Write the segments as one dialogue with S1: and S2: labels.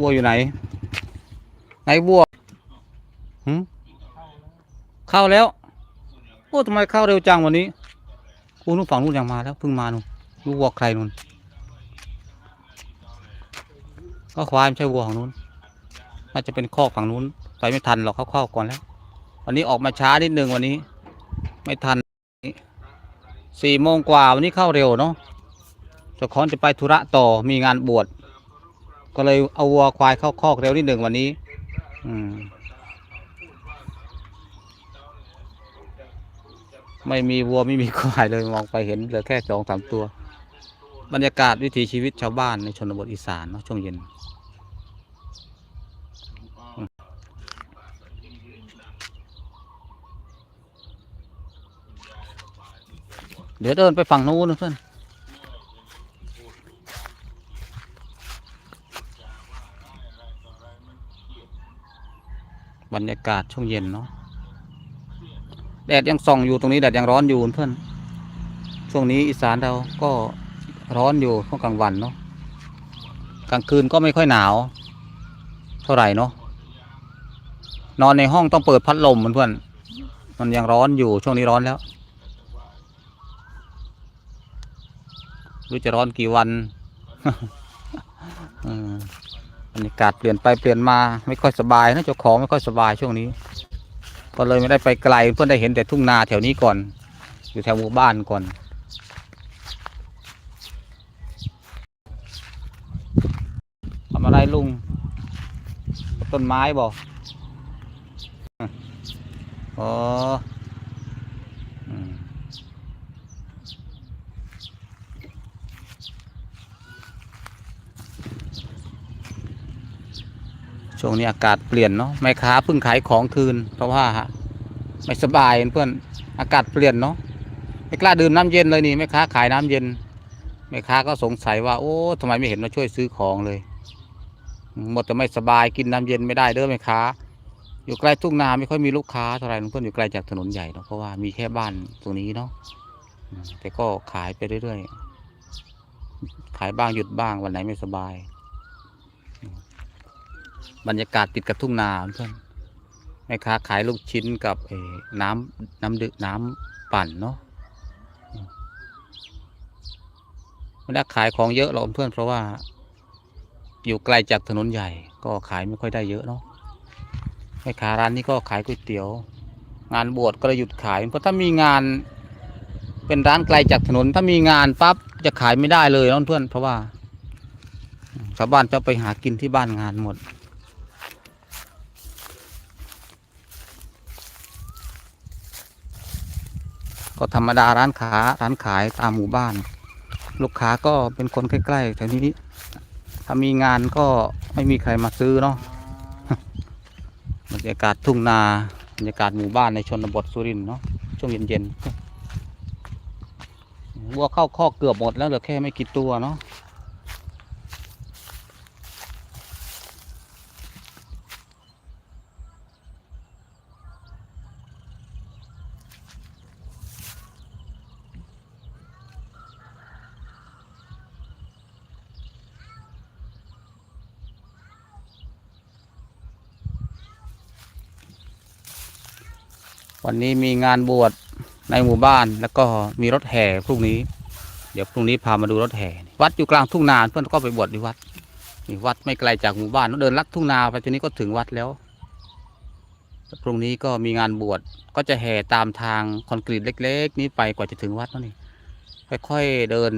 S1: วัวอยู่ไหน ไหนวัวหืมเข้าแล้ว โอ้ทำไมเข้าเร็วจังวันนี้กูนู้นฝั่งนู้นยังมาแล้วเพิ่งมานู่นรู้วัวใครนู่นก็ควายไม่ใช่วัวของนู้นน่าจะเป็นคอกฝั่งนู้นไปไม่ทันหรอกเขาเข้าก่อนแล้ว วันนี้ออกมาช้านิดนึงวันนี้ ไม่ทันสี่โมงกว่าวันนี้เข้าเร็วเนาะจ้าของจะไปธุระต่อมีงานบวช ก็เลยเอาวัวควายเข้าคอกเร็วนิดหนึ่งวันนี้ อืม ไม่มีวัวไม่มีควายเลยมองไปเห็นเหลือแค่สองสามตัว บรรยากาศวิถีชีวิตชาวบ้านในชนบทอีสานเนาะช่วงเย็นเดี๋ยวเดินไปฝั่งนู้นนะเพื่อน รยากาศช่วงเย็นเนาะแดดยังส่องอยู่ตรงนี้แดดยังร้อนอยู่เพื่อนช่วงนี้อีสานเราก็ร้อนอยู่ช่วงกลางวันเนาะกลางคืนก็ไม่ค่อยหนาว เท่าไหร่เนาะนอนในห้องต้องเปิดพัดลมเพื่อนมันยังร้อนอยู่ช่วงนี้ร้อนแล้วรู้จะร้อนกี่วัน รรยากาศเปลี่ยนไปเปลี่ยนมาไม่ค่อยสบายนะเจ้าของไม่ค่อยสบายช่วงนี้ ก็เลยไม่ได้ไปไกลเพื่อนได้เห็นแต่ทุ่งนาแถวนี้ก่อน อยู่แถวหมู่บ้านก่อน ทำอะไรลุง ต้นไม้บอกอ๋อ ช่วงนี้อากาศเปลี่ยนเนาะแม่ค้าเพิ่งขายของคืน เพราะว่าไม่สบายเพื่อนอากาศเปลี่ยนเนาะไม่กล้าดื่มน้ำเย็นเลยนี่แม่ค้าขายน้ำเย็นแม่ค้าก็สงสัยว่าโอ้ทำไมไม่เห็นมาช่วยซื้อของเลย หมดแต่ไม่สบายกินน้ำเย็นไม่ได้เด้อแม่ค้า อยู่ใกล้ทุ่งนาไม่ค่อยมีลูกค้าเท่าไหร่เพื่อนอยู่ไกลจากถนนใหญ่เนาะเพราะว่ามีแค่บ้านตรงนี้เนาะแต่ก็ขายไปเรื่อยๆขายบ้างหยุดบ้างวันไหนไม่สบาย บรรยากาศติดกับทุ่งนาเพื่อนแม่ค้าขายลูกชิ้นกับน้ำน้ำดื่มน้ำปั่นเนาะอืมไม่ได้ขายของเยอะหรอกเพื่อนเพราะว่าอยู่ไกลจากถนนใหญ่ก็ขายไม่ค่อยได้เยอะเนาะแม่ค้าร้านนี้ก็ขายก๋วยเตี๋ยว งานบวชก็เลยหยุดขายเพราะถ้ามีงานเป็นร้านไกลจากถนนถ้ามีงานปั๊บจะขายไม่ได้เลยเพื่อนเพราะว่าชาวบ้านจะไปหากินที่บ้านงานหมด ก็ธรรมดาร้านค้าร้านขายตามหมู่บ้าน ลูกค้าก็เป็นคนใกล้ๆแถวนี้ถ้ามีงานก็ไม่มีใครมาซื้อเนาะบรรยากาศทุ่งนาบรรยากาศหมู่บ้านในชนบทสุรินทร์เนาะช่วงเย็นๆวัวเข้าคอกเกือบหมดแล้วเหลือแค่ไม่กี่ตัวเนาะ วันนี้มีงานบวชในหมู่บ้านแล้วก็มีรถแห่พรุ่งนี้ เดี๋ยวพรุ่งนี้พามาดูรถแห่ วัดอยู่กลางทุ่งนาเพื่อนก็ไปบวชที่วัดนี่วัดไม่ไกลจากหมู่บ้านเดินลัดทุ่งนาไปทีนี้ก็ถึงวัดแล้วพรุ่งนี้ก็มีงานบวชก็จะแห่ตามทางคอนกรีตเล็ก ๆ นี้ไปกว่าจะถึงวัดนั่นนี่ค่อยๆเดิน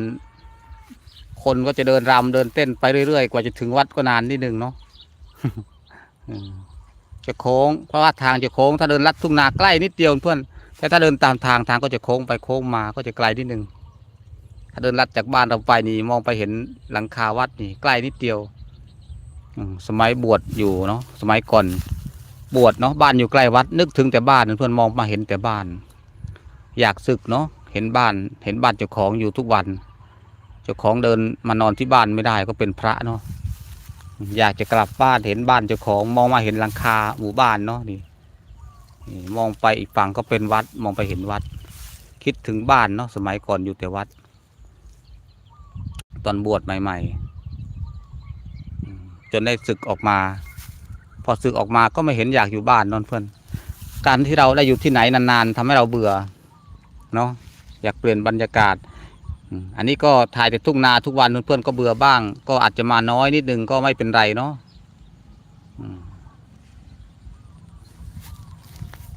S1: คนก็จะเดินรำเดินเต้นไปเรื่อยๆ กว่าจะถึงวัดก็นานนิดนึงเนาะ จะโค้ง เพราะว่าทางจะโค้ง ถ้าเดินลัดทุ่งนาใกล้นิดเดียวเพื่อน แต่ถ้าเดินตามทางทางก็จะโค้งไปโค้งมาก็จะไกลนิดนึง ถ้าเดินลัดจากบ้านเราไปนี่มองไปเห็นหลังคาวัดนี่ใกล้นิดเดียว สมัยบวชอยู่เนาะ สมัยก่อนบวชเนาะบ้านอยู่ใกล้วัด นึกถึงแต่บ้านเพื่อนมองมาเห็นแต่บ้าน อยากศึกเนาะเห็นบ้านเห็นบ้านเจ้าของอยู่ทุกวัน เจ้าของเดินมานอนที่บ้านไม่ได้ก็เป็นพระเนาะ อยากจะกลับบ้านเห็นบ้านเจ้าของ มองมาเห็นหลังคาหมู่บ้านเนาะนี่มองไปอีกฝั่งก็เป็นวัดมองไปเห็นวัด คิดถึงบ้านเนาะสมัยก่อนอยู่แต่วัด ตอนบวชใหม่ ๆ จนได้ศึกออกมา พอศึกออกมาก็ไม่เห็นอยากอยู่บ้านนอนเพื่อนการที่เราได้อยู่ที่ไหนนานๆทำให้เราเบื่อเนาะอยากเปลี่ยนบรรยากาศ อันนี้ก็ถ่ายแต่ทุ่งนาทุกวันเพื่อนๆก็เบื่อบ้าง ก็อาจจะมาน้อยนิดนึงก็ไม่เป็นไรเนาะ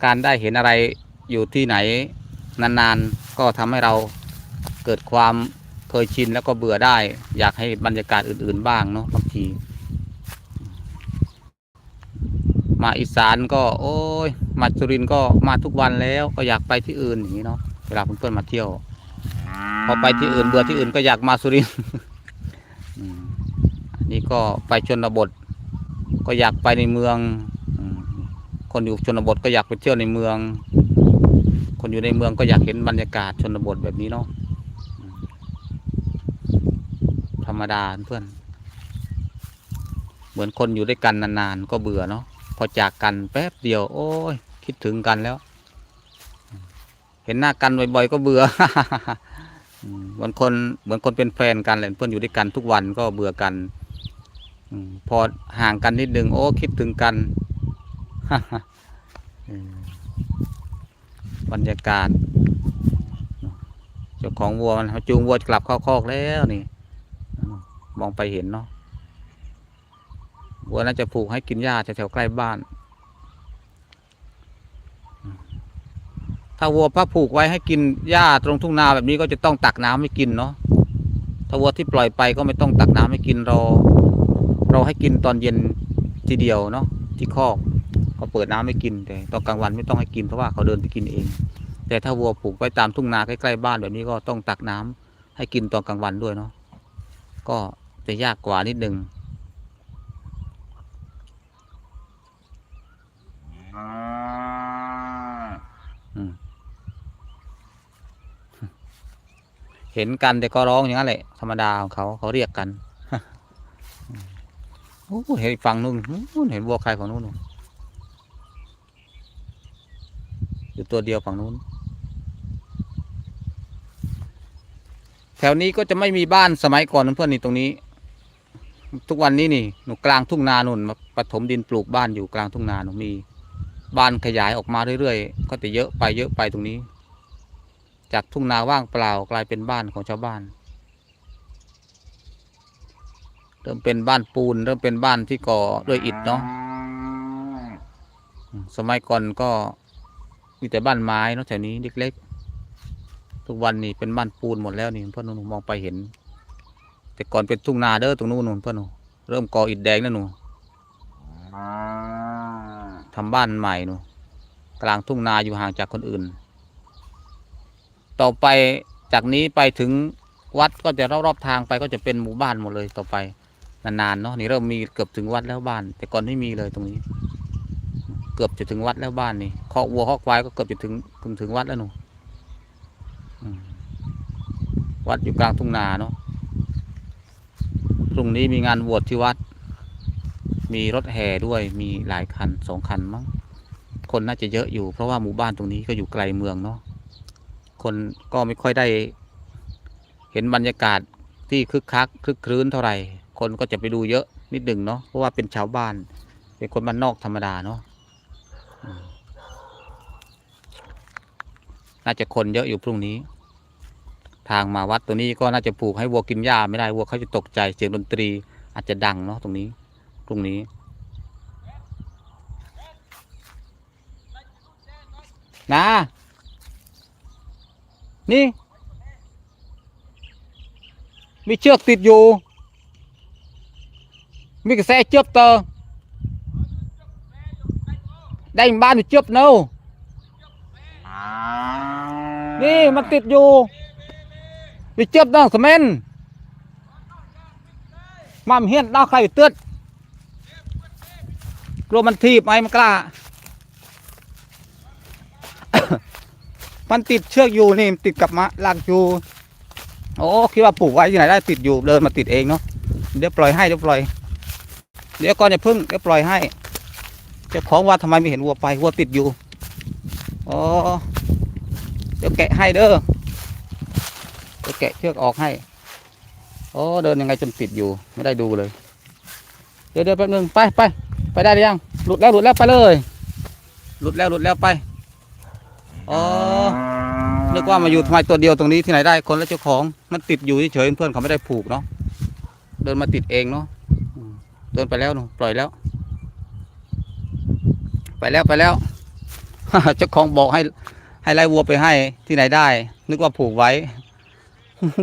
S1: การได้เห็นอะไรอยู่ที่ไหนนานๆ ก็ทำให้เราเกิดความเคยชินแล้วก็เบื่อได้ อยากให้บรรยากาศอื่น ๆ บ้างเนาะบางที มาอีสานก็ โอ้ย มาสุรินก็มาทุกวันแล้ว ก็อยากไปที่อื่นอย่างนี้เนาะเวลาเพื่อนๆมาเที่ยว พอไปที่อื่นเบื่อที่อื่นก็อยากมาสุรินทร์อืมอันนี้ก็ไปชนบท ก็อยากไปในเมืองอืมคนอยู่ชนบทก็อยากไปเที่ยวในเมือง คนอยู่ในเมืองก็อยากเห็นบรรยากาศชนบทแบบนี้เนาะอืมธรรมดาเพื่อน เหมือนคนอยู่ด้วยกันนานๆก็เบื่อเนาะพอจากกันแป๊บเดียว โอ้ย คิดถึงกันแล้ว เห็นหน้ากันบ่อยๆก็เบื่ออืม เหมือนคนเหมือนคนเป็นแฟนกันเลยเพื่อนอยู่ด้วยกันทุกวันก็เบื่อกันอพอห่างกันนิดนึงโอ้คิดถึงกันบรรยากาศเจ้าของวัวมันจูงวัวกลับเข้าคอกแล้วนี่ มองไปเห็นเนาะวัวน่าจะผูกให้กินหญ้าแถวๆใกล้บ้าน ถ้าวัวพักผูกไว้ให้กินหญ้าตรงทุ่งนาแบบนี้ก็จะต้องตักน้ำให้กินเนาะถ้าวัวที่ปล่อยไปก็ไม่ต้องตักน้ำให้กินรอรอให้กินตอนเย็นทีเดียวเนาะที่คอกเขาเปิดน้ำให้กินแต่ตอนกลางวันไม่ต้องให้กินเพราะว่าเขาเดินไปกินเอง แต่ถ้าวัวผูกไว้ตามทุ่งนาใกล้ๆบ้านแบบนี้ก็ต้องตักน้ำให้กินตอนกลางวันด้วยเนาะก็จะยากกว่านิดนึงอืม เห็นกันแต่ก็ร้องอย่างนั้นแหละธรรมดาของเขาเขาเรียกกันโอ้เห็นฝั่งนู้นเห็นวัวใครของนู้นนู่นอยู่ตัวเดียวฝั่งนู้น แถวนี้ก็จะไม่มีบ้านสมัยก่อนเพื่อนนี่ตรงนี้ ทุกวันนี้นี่หนูกลางทุ่งนานุนมาปฐมดินปลูกบ้านอยู่กลางทุ่งนาหนูมี บ้านขยายออกมาเรื่อยๆก็จะเยอะไปเยอะไปตรงนี้ จากทุ่งนาว่างเปล่ากลายเป็นบ้านของชาวบ้าน เริ่มเป็นบ้านปูน เริ่มเป็นบ้านที่ก่อด้วยอิฐเนาะสมัยก่อนก็มีแต่บ้านไม้เนาะแถวนี้เล็กๆทุกวันนี้เป็นบ้านปูนหมดแล้วนี่เพื่อนหนูมองไปเห็น แต่ก่อนเป็นทุ่งนาเด้อตรงนู้นนู่นเพื่อนหนูเริ่มก่ออิฐแดงแล้วหนูทำบ้านใหม่หนูกลางทุ่งนาอยู่ห่างจากคนอื่น ต่อไปจากนี้ไปถึงวัดก็จะรอบๆทางไปก็จะเป็นหมู่บ้านหมดเลยต่อไปนานๆเนาะนี่เริ่มมีเกือบถึงวัดแล้วบ้าน แต่ก่อนไม่มีเลยตรงนี้ เกือบจะถึงวัดแล้วบ้านนี่คอกวัวคอกควายก็เกือบจะถึงถึงถึงวัดแล้วหนูวัดอยู่กลางทุ่งนาเนาะพรุ่งนี้มีงานบวชที่วัด มีรถแห่ด้วยมีหลายคันสองคันมั้งคนน่าจะเยอะอยู่เพราะว่าหมู่บ้านตรงนี้ก็อยู่ไกลเมืองเนาะ คนก็ไม่ค่อยได้เห็นบรรยากาศที่คึกคักคึกครื้นเท่าไหร่ คนก็จะไปดูเยอะนิดหนึ่งเนาะเพราะว่าเป็นชาวบ้าน เป็นคนบ้านนอกธรรมดาเนาะน่าจะคนเยอะอยู่พรุ่งนี้ ทางมาวัดตัวนี้ก็น่าจะปลูกให้วัวกินหญ้าไม่ได้วัวเขาจะตกใจเสียงดนตรี อาจจะดังเนาะตรงนี้พรุ่งนี้ นะ นี่ มีเชือกติดอยู่ มีกระแสเชือกเตอได้บ้านเชือกเนานี่มันติดอยู่มีเชือกน้องสมนมัมเฮียนดาวใครตือนกลัวมันทีบไหมมันกล้า มันติดเชือกอยู่นี่ติดกับมะลากอยู่โอ้คิดว่าปลูกไว้ที่ไหนได้ติดอยู่เดินมาติดเองเนาะเดี๋ยวปล่อยให้เดี๋ยวปล่อย เดี๋ยวก่อนจะพึ่งเดี๋ยวปล่อยให้เจ้าของว่าทำไมไม่เห็นวัวไปวัวติดอยู่อ๋อเดี๋ยวแกะให้เด้อเดี๋ยวแกะเชือกออกให้โอ้เดินยังไงจนติดอยู่ไม่ได้ดูเลยดี๋ยวเดี๋ยวแป๊บนึงไปไปไปได้หรือยังหลุดแล้วหลุดแล้วไปเลย หลุดแล้วหลุดแล้วไป อ๋อนึกว่ามาอยู่ทำไมตัวเดียวตรงนี้ที่ไหนได้คนและเจ้าของ มันติดอยู่เฉยเพื่อนเขาไม่ได้ผูกเนาะเดินมาติดเองเนาะเดินไปแล้วเนอะปล่อยแล้ว ไปแล้วไปแล้วเจ้าของบอกให้ให้ไล่วัวไปให้ที่ไหนได้ นึกว่าผูกไว้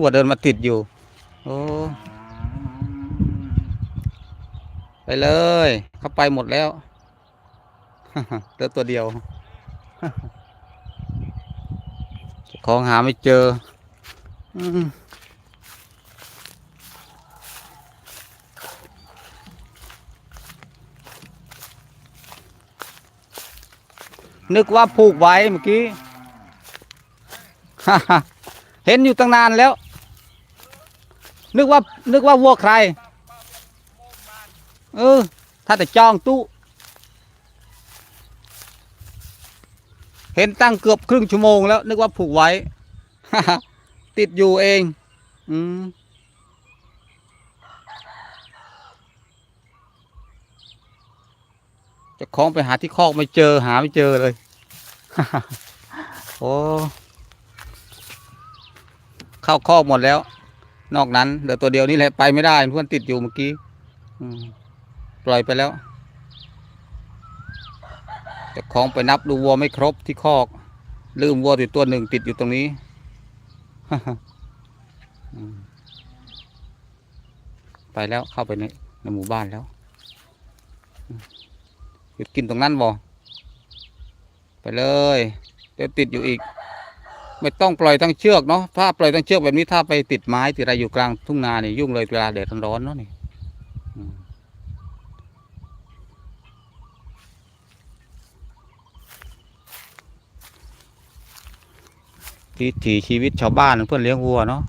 S1: วัวเดินมาติดอยู่ โอ้ไปเลยเขาไปหมดแล้วเหลือตัวเดียว ของหาไม่เจอนึกว่าผูกไว้เมื่อกี้ เห็นอยู่ตั้งนานแล้ว นึกว่า นึกว่าวัวใคร เออ ถ้าแต่จองตู้ เห็นตั้งเกือบครึ่งชั่วโมงแล้ว นึกว่าผูกไว้ ติดอยู่เอง อืมจะคล้องไปหาที่คอกไม่เจอหาไม่เจอเลย โอ้เข้าคอกหมดแล้ว นอกนั้นเหลือตัวเดียวนี่แหละไปไม่ได้เพื่อนติดอยู่เมื่อกี้อืมปล่อยไปแล้ว จะคล้าของไปนับดูวัวไม่ครบที่คอก ลืมวัวอยู่ตัวหนึ่งติดอยู่ตรงนี้ไปแล้วเข้าไปในในหมู่บ้านแล้วหยุดกินตรงนั้นบ่ไปเลยเดี๋ยวติดอยู่อีก ไม่ต้องปล่อยทั้งเชือกเนาะถ้าปล่อยทั้งเชือกแบบนี้ถ้าไปติดไม้ติดอะไรอยู่กลางทุ่งนาเนี่ยยุ่งเลยเวลาแดดร้อนๆเนาะนี่ วิถีชีวิตชาวบ้านเพื่อนเลี้ยงวัวเนาะ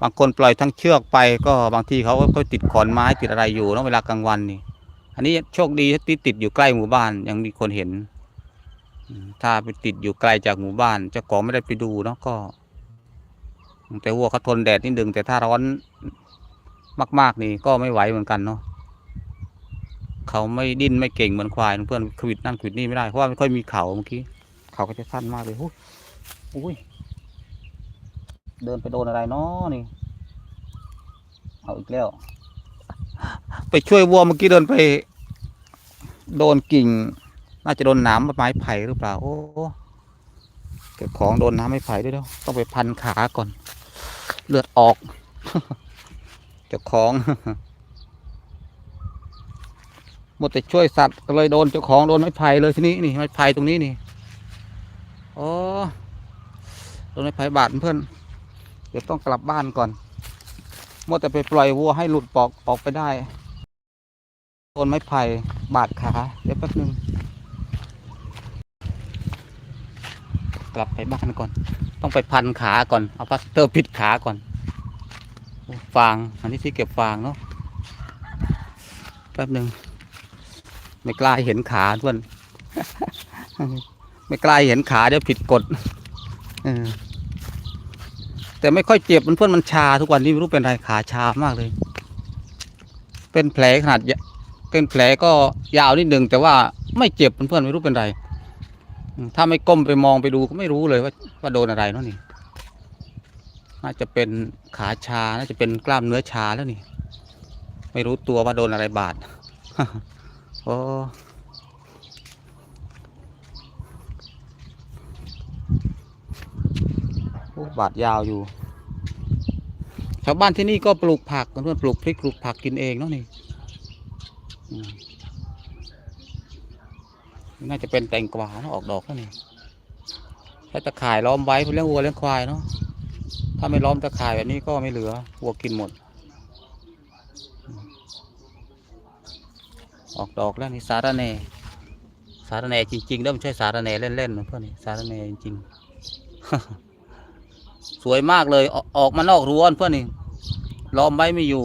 S1: บางคนปล่อยทั้งเชือกไปก็บางทีเขาก็ติดขอนไม้ติดอะไรอยู่เนาะเวลากลางวันนี่ อันนี้โชคดีที่ติดอยู่ใกล้หมู่บ้านยังมีคนเห็น ถ้าไปติดอยู่ไกลจากหมู่บ้านเจ้าของไม่ได้ไปดูเนาะก็ แต่วัวเขาทนแดดนิดนึงแต่ถ้าร้อนมาก ๆ นี่ก็ไม่ไหวเหมือนกันเนาะเขาไม่ดิ้นไม่เก่งเหมือนควายเพื่อนขวิดนั่นขวิดนี่ไม่ได้เพราะว่าไม่ค่อยมีเขาเมื่อกี้เขาก็จะสั้นมากเลยหุ้ย อุ้ย เดินไปโดนอะไรเนาะนี่ เอาอีกแล้ว ไปช่วยวัวเมื่อกี้เดินไป โดนกิ่ง น่าจะโดนนามไม้ไผ่หรือเปล่า โอ้เก็บของโดนน้ำไม้ไผ่ด้วยเนาะต้องไปพันขาก่อน เลือดออกเจ้าของหมดแต่ช่วยสัตว์ก็เลยโดนเจ้าของโดนไม้ไผ่เลยที่นี้นี่ไม้ไผ่ตรงนี้นี่โอ้ โดนไม้ไผ่บาดเพื่อนเดี๋ยวต้องกลับบ้านก่อนหมดแต่ไปปล่อยวัวให้หลุดปอกออกไปได้โดนไม้ไผ่บาดขาเดี๋ยวแป๊บนึงกลับไปบ้านก่อน ต้องไปพันขาก่อน เอาพลาสเตอร์ปิดขาก่อน ฟาง อันนี้ที่เก็บฟางเนาะ แป๊บหนึ่ง ไม่กล้าเห็นขาเพื่อนไม่กล้าเห็นขาเดี๋ยวผิดกฎ เออ แต่ไม่ค่อยเจ็บมันเพื่อนมันชาทุกวันนี้ไม่รู้เป็นไรขาชามากเลย เป็นแผลขนาดเป็นแผลก็ยาวนิดหนึ่งแต่ว่าไม่เจ็บเพื่อนๆไม่รู้เป็นไรถ้าไม่ก้มไปมองไปดูก็ไม่รู้เลยว่าว่าโดนอะไรเนาะนี่น่าจะเป็นขาชาน่าจะเป็นกล้ามเนื้อชาแล้วนี่ ไม่รู้ตัวว่าโดนอะไรบาดโอ้โอ้ บาดยาวอยู่ ชาวบ้านที่นี่ก็ปลูกผักเพื่อนปลูกพริกปลูกผักกินเองเนาะนี่น่าจะเป็นแตงกวาเนอะออกดอกแล้วนี่ใช้ตะข่ายล้อมไว้เพื่อเลี้ยงวัวเลี้ยงควายเนาะถ้าไม่ล้อมตะข่ายแบบนี้ก็ไม่เหลือวัวกินหมด ออกดอกแล้วนี่สาระแนสาระแนจริงๆแล้วม่ใช่สาระแนเล่นๆนะเพื่อนนี่สาระแนจริงๆ สวยมากเลยออกอกมานอกรั้วเพื่อนนี่ล้อมไว้ไม่อยู่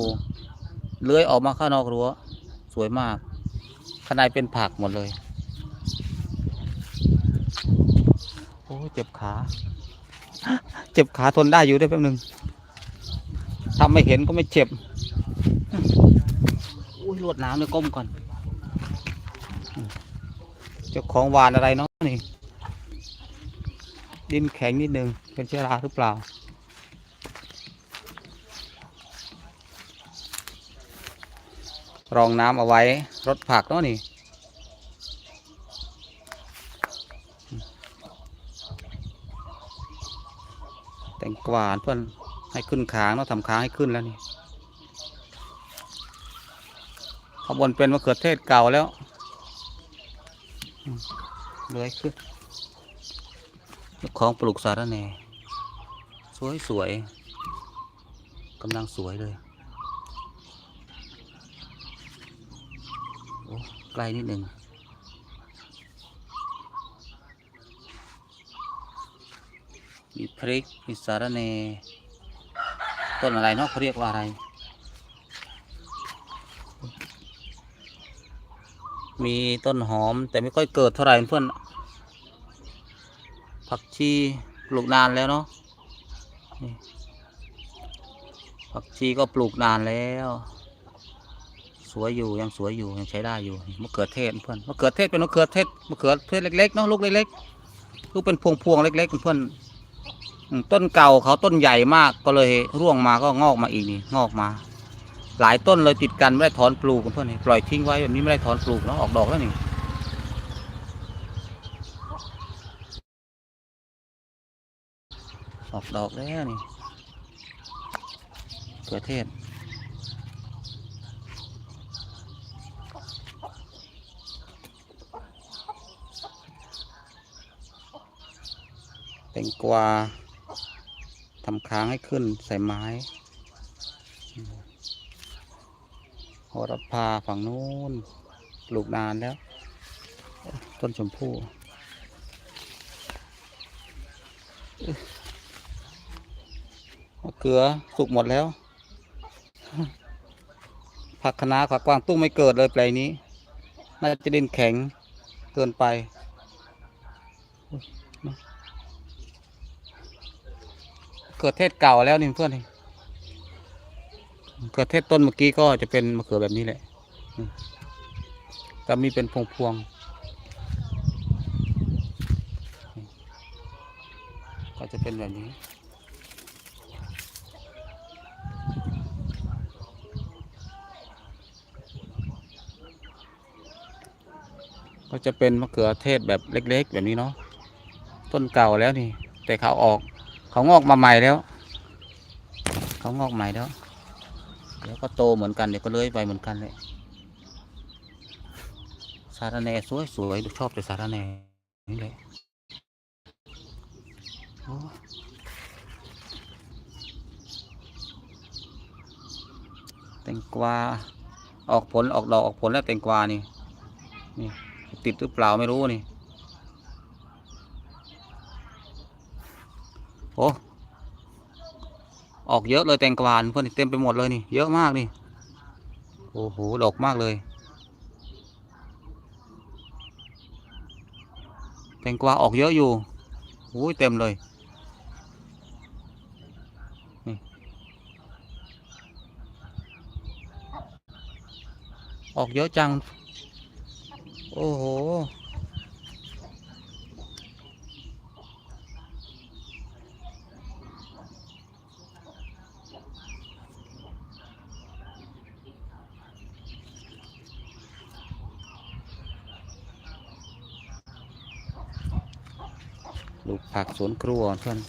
S1: เลื้อยออกมาข้างนอกรั้ว สวยมาก ข้างในเป็นผักหมดเลย โอ้เจ็บขา เจ็บขาทนได้อยู่ได้แป๊บนึงถ้าไม่เห็นก็ไม่เจ็บอุ้ยลวดน้ำเนี่ยก้มก่อน เจ้าของหวานอะไรเนาะนี่ ดินแข็งนิดนึงเป็นเชื้อราหรือเปล่า รองน้ำเอาไว้รดผักเนาะนี่แตงกวาเพื่อนให้ขึ้นค้างเนาะทำค้างให้ขึ้นแล้วนี่ข้างบนเป็นมะเขือเทศเก่าแล้วเลยขึ้น ของปลูกสาระแหน่สวยสวยๆกำลังสวยเลยโอ้ใกล้นิดหนึ่งมีพริกมีสาระเน่ต้นอะไรเนาะเขาเรียกว่าอะไร มีต้นหอมแต่ไม่ค่อยเกิดเท่าไหร่เพื่อน ผักชีปลูกนานแล้วเนาะนี่ผักชีก็ปลูกนานแล้ว สวยอยู่ยังสวยอยู่ยังใช้ได้อยู่มะเขือเทศเพื่อนมะเขือเทศเป็นมะเขือเทศมะเขือเทศเล็กๆเนาะลูกเล็กๆลูกเป็นพวงๆเล็กๆเพื่อนต้นเก่าเขาต้นใหญ่มากก็เลยร่วงมาก็งอกมาอีกนี่งอกมา หลายต้นเลยติดกันไม่ได้ถอนปลูกเพื่อนนี่ปล่อยทิ้งไว้แบบนี้ไม่ได้ถอนปลูกเนาะออกดอกแล้วนี่ ออกดอกแล้วนี่เขือเทศแตงกวาทำค้างให้ขึ้นใส่ไม้โหระพาฝั่งนู้นปลูกนานแล้ว ต้นชมพู่อึ๊ะ มะเขือสุกหมดแล้ว ผักคะน้าผักกวางตุ้งไม่เกิดเลยแปลงนี้ น่าจะดินแข็งเกินไปเขือเทศเก่าแล้วนี่เพื่อนเขือเทศต้นเมื่อกี้ก็จะเป็นมะเขือแบบนี้แหละอืมแต่มีเป็นพวงพวงๆก็จะเป็นแบบนี้ ก็จะเป็นมะเขือเทศแบบเล็ก ๆ แบบนี้เนาะต้นเก่าแล้วนี่ แต่เขาออกเขางอกมาใหม่แล้ว เขางอกใหม่แล้วเดี๋ยวก็โตเหมือนกันเดี๋ยวก็เลื้อยไปเหมือนกันเลยสาระแหน่สวยสวยชอบแต่สาระแหน่นี่แหละแตงกวาออกผลออกดอกออกผลแล้วแตงกวานี่นี่ ติดหรือเปล่าไม่รู้นี่ โอ้ ออกเยอะเลยแตงกวาเพื่อนเต็มไปหมดเลยนี่ เยอะมากนี่ โอ้โห ดอกมากเลย แตงกวาออกเยอะอยู่โอ้ยเต็มเลยออกเยอะจัง โอ้โหปลูกผักสวนครัวเพื่อน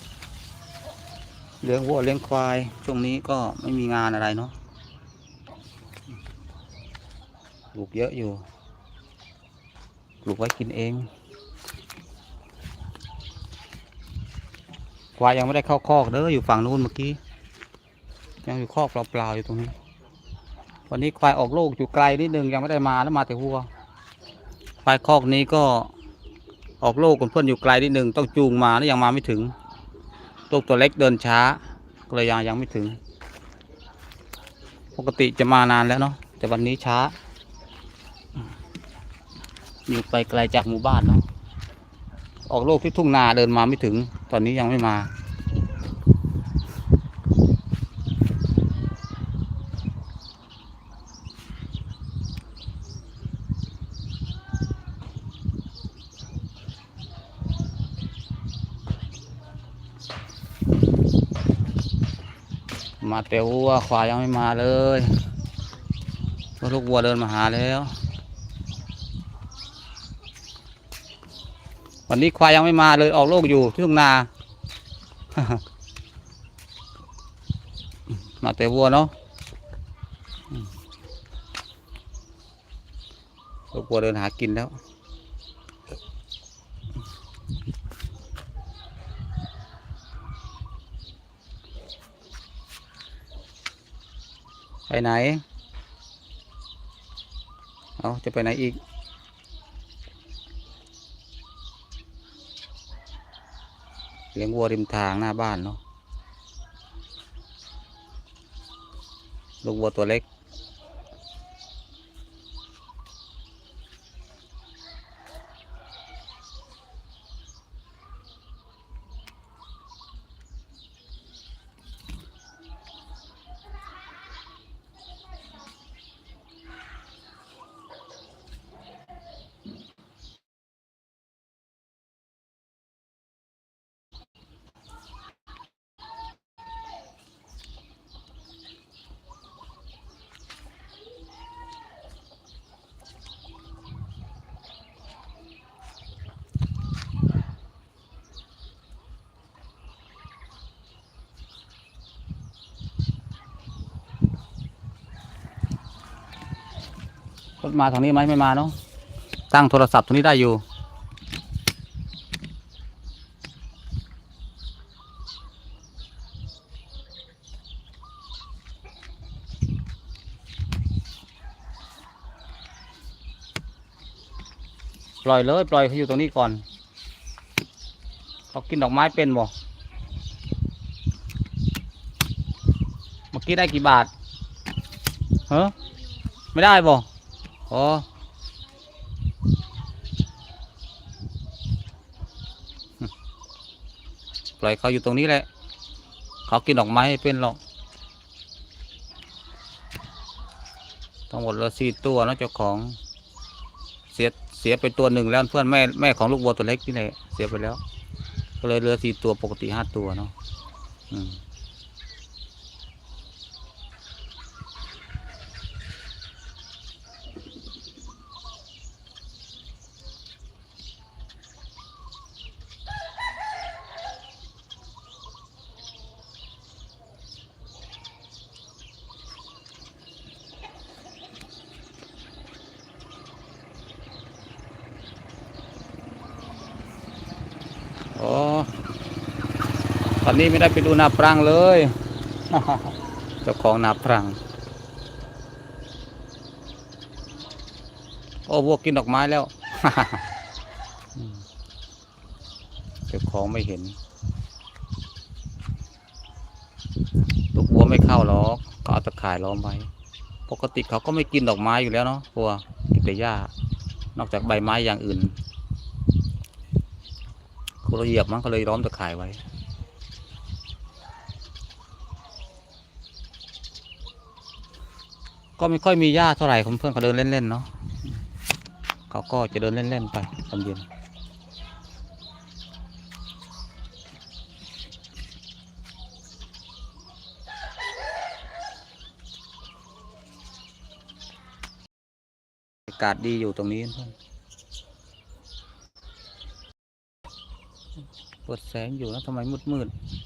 S1: เลี้ยงวัวเลี้ยงควาย ช่วงนี้ก็ไม่มีงานอะไรเนาะ ปลูกเยอะอยู่ ปลูกไว้กินเองควายยังไม่ได้เข้าคอกเด้ออยู่ฝั่งนู้นเมื่อกี้ยังอยู่คอกเปล่าๆอยู่ตรงนี้ วันนี้ควายออกลูกอยู่ไกลนิดนึงยังไม่ได้มาแล้วมาแต่วัวควายคอกนี้ก็ออกลูกกับเพื่อนอยู่ไกลนิดนึงต้องจูงมาแล้วยังมาไม่ถึงลูกตัวเล็กเดินช้าก็เลยยังยังไม่ถึง ปกติจะมานานแล้วเนาะแต่วันนี้ช้า อยู่ไปไกลจากหมู่บ้านเนาะออกโลกที่ทุ่งนาเดินมาไม่ถึง ตอนนี้ยังไม่มา มาแต่วัวขวายังไม่มาเลยลูกวัวเดินมาหาแล้ว วันนี้ควายยังไม่มาเลยออกโลกอยู่ที่ทุ่งนา มาแต่วัวเนาะลูกวัวเดินหากินแล้วไปไหน เอาจะไปไหนอีก ลี้ยงวัวริมทางหน้าบ้านเนาะลูกวัวตัวเล็ก รถมาทางนี้ไหมไม่มาเนาะตั้งโทรศัพท์ตรงนี้ได้อยู่ ปล่อยเลย ปล่อยเขาอยู่ตรงนี้ก่อนเขากินดอกไม้เป็นบ่เมื่อกี้ได้กี่บาทเฮ้ไม่ได้บ่ อ๋อปล่อยเขาอยู่ตรงนี้แหละ เขากินดอกไม้เป็นหรอกทั้งหมดเหลือสี่ตัวนะเจ้าของ เสียเสียไปตัวหนึ่งแล้วเพื่อนแม่แม่ของลูกวัวตัวเล็กนี่แหละเสียไปแล้ว ก็เลยเหลือสี่ตัวปกติห้าตัวเนาะอืม ตอนนี้ไม่ได้ไปดูนาปรังเลย เจ้าของนาปรัง โอ้วัวกินดอกไม้แล้ว เจ้าของไม่เห็นลูกวัวไม่เข้าหรอกเขาเอาตะข่ายล้อมไว้ ปกติเขาก็ไม่กินดอกไม้อยู่แล้วเนาะวัวกินแต่หญ้า นอกจากใบไม้อย่างอื่นเขาเราเหยียบมันก็เลยล้อมตะข่ายไว้ ก็ไม่ค่อยมีหญ้าเท่าไหร่ผมเพื่อนเขาเดินเล่นๆเนาะเขาก็จะเดินเล่นๆไปตอนเย็นอากาศดีอยู่ตรงนี้เพื่อนเปิดแสงอยู่แล้วทำไมมืดๆ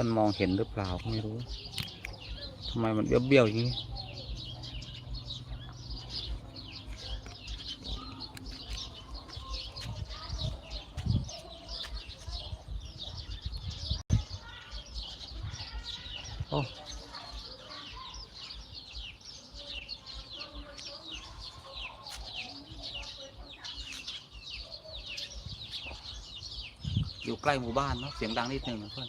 S1: อนมองเห็นหรือเปล่าก็ไม่รู้ทำไมมันเบี้ยวๆอย่างนี้โอ้อยู่ใกล้หมู่บ้านเนาะเสียงดังนิดนึงนะเพื่อน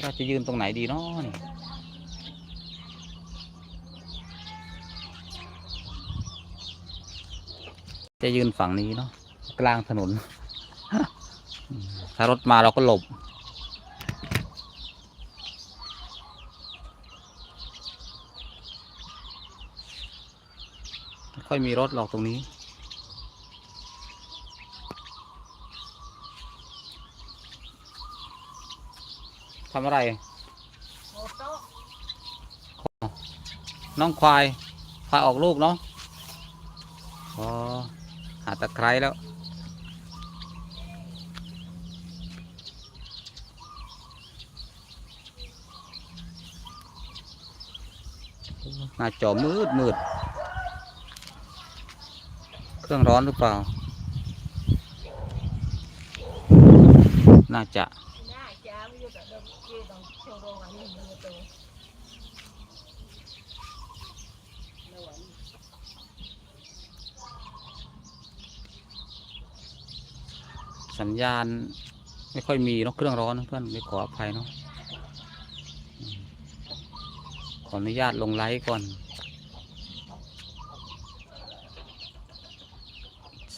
S1: เราจะยืนตรงไหนดีเนาะนี่จะยืนฝั่งนี้เนาะกลางถนน ถ้ารถมาเราก็หลบไม่ค่อยมีรถหรอกตรงนี้ ทำอะไร น้องควายควายออกลูกเนาะอ๋อหาตะไคร้แล้ว หน้าจอมืดมืด เครื่องร้อนหรือเปล่า น่าจะ
S2: หน้าจ้าไม่อยู่กับเดิมที่ตรงช่วงโรงอันนี้มันโตระหว่าง
S1: สัญญาณ ไม่ค่อยมีเนาะเครื่องร้อนเพื่อนไม่ขออภัยเนาะขออนุญาตลงไลฟ์ก่อน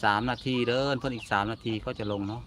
S1: สามนาทีเดินเพื่อนอีกสามนาทีก็จะลงเนาะ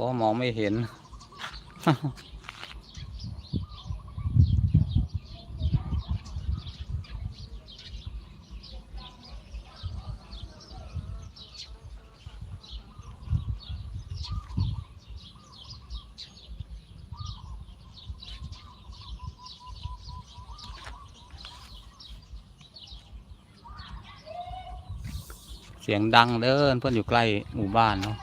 S1: อ้มองไม่เห็น เสียงดังเดินเพื่อนอยู่ใกล้หมู่บ้านเนาะ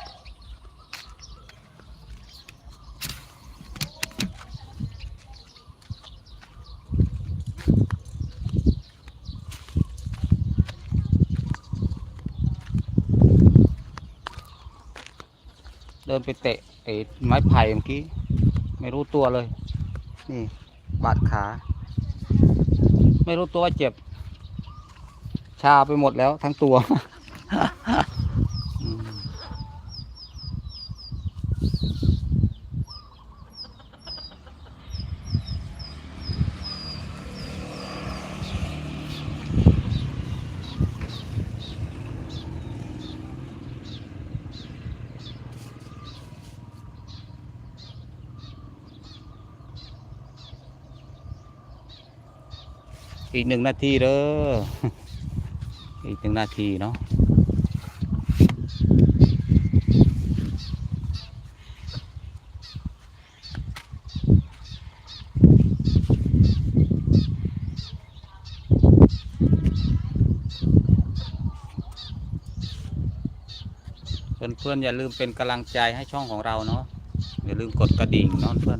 S1: เดินไปเตะไอ้ไม้ไผ่เมื่อกี้ ไม่รู้ตัวเลย นี่ บาดขา ไม่รู้ตัวว่าเจ็บ ชาไปหมดแล้วทั้งตัว หนึ่งนาทีเด้ออีกหนึ่งนาทีเนาะเพื่อนๆอย่าลืมเป็นกำลังใจให้ช่องของเราเนาะอย่าลืมกดกระดิ่งเนาะเพื่อน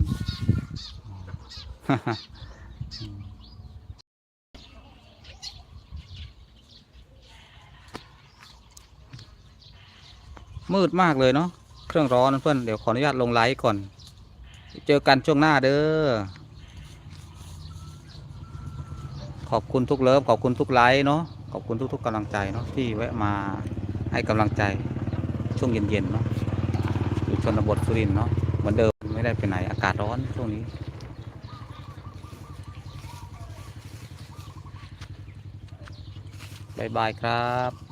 S1: มืดมากเลยเนาะเครื่องร้อนนะเพื่อนเดี๋ยวขออนุญาตลงไลฟ์ก่อน เจอกันช่วงหน้าเด้อขอบคุณทุกเลิฟขอบคุณทุกไลฟ์เนาะขอบคุณทุก ๆกำลังใจเนาะที่แวะมาให้กำลังใจช่วงเย็นๆเนาะอยู่ชนบทสุรินเนาะเหมือนเดิมไม่ได้ไปไหนอากาศร้อนช่วงนี้บายบายครับ